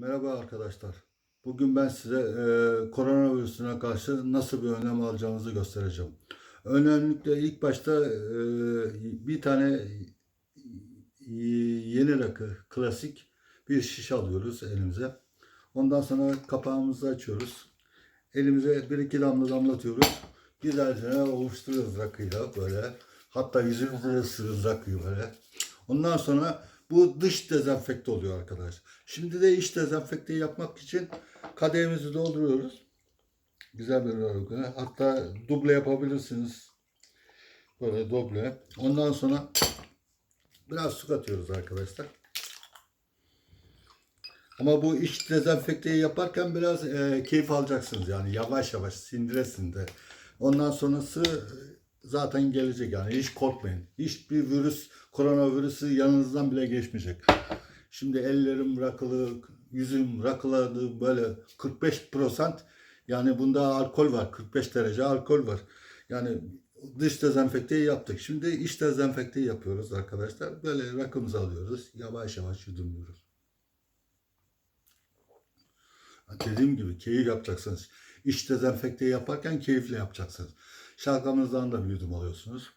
Merhaba arkadaşlar. Bugün ben size e, koronavirüsüne karşı nasıl bir önlem alacağınızı göstereceğim. Önlemlikle ilk başta e, bir tane yeni rakı, klasik bir şişe alıyoruz elimize. Ondan sonra kapağımızı açıyoruz. Elimize bir iki damla damlatıyoruz. Güzelce ovuşturuyoruz rakıyla böyle. Hatta yüzümüze de sürüyoruz rakıyı böyle. Ondan sonra bu dış dezenfekte oluyor arkadaş. Şimdi de iç dezenfekte yapmak için kadehimizi dolduruyoruz. Güzel bir örgü. Hatta duble yapabilirsiniz. Böyle duble. Ondan sonra biraz su katıyoruz arkadaşlar. Ama bu iç dezenfekteyi yaparken biraz e, keyif alacaksınız yani yavaş yavaş sindiresin de. Ondan sonrası zaten gelecek yani hiç korkmayın. Hiçbir virüs, koronavirüsü yanınızdan bile geçmeyecek. Şimdi ellerim rakılı, yüzüm rakıladı böyle 45 yani bunda alkol var 45 derece alkol var. Yani dış dezenfekteyi yaptık. Şimdi iç dezenfekteyi yapıyoruz arkadaşlar. Böyle rakımızı alıyoruz. Yavaş yavaş yudumluyoruz. Dediğim gibi keyif yapacaksınız. İç dezenfekte yaparken keyifle yapacaksınız. Şalgamınızdan da bir yudum alıyorsunuz.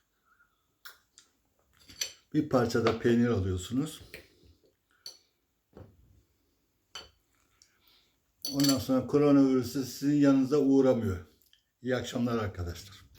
Bir parça da peynir alıyorsunuz. Ondan sonra koronavirüsü sizin yanınıza uğramıyor. İyi akşamlar arkadaşlar.